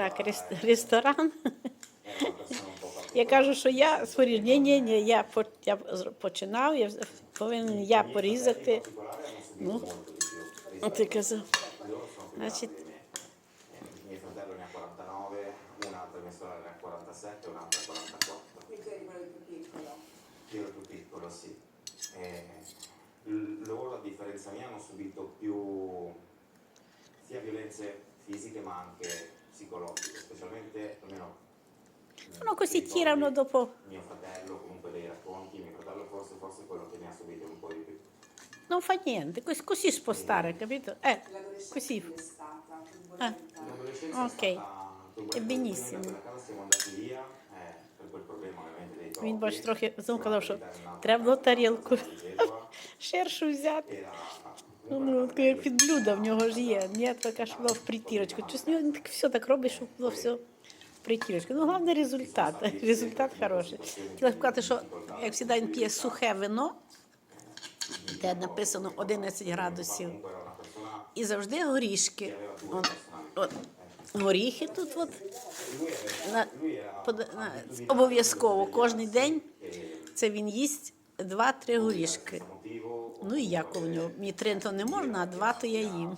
так ресторан. Я кажу, що я ні, ні, ні, я, я починав, я повинен я порізати. Ну, ти казав. Значить, grandi di me. Eh, Mio fratello ne ha 49, un'altra mia sorella ne ha 47, un'altra 44. Quindi tu eri quello più piccolo. Io ero più piccolo, sì. Eh, loro, a differenza mia, hanno subito più sia violenze fisiche ma anche. Mm, Воно così ricordi tirano dopo. Mio fratello, comunque dei racconti, mio fratello forse, forse quello che ne ha subito un po' di più. Non fa niente, così, così spostare, capito? Eh, così. è stata? Ah. Ok. è. E benissimo. Eh, Він бач трохи казав, що треба було тарілку ширшу взяти. Ну, ну, як під блюдо в нього ж є. Ні, така ж було в притірочку. Щось він так все так робить, щоб було все в притірочку. Ну, головне результат. Результат хороший. Хотіла сказати, що як завжди він п'є сухе вино, де написано 11 градусів, і завжди горішки. От, от, горіхи тут от, на, под- на, обов'язково кожен день це він їсть 2-3 горішки. Ну і як у нього? Мені три то не можна, а два то я їм.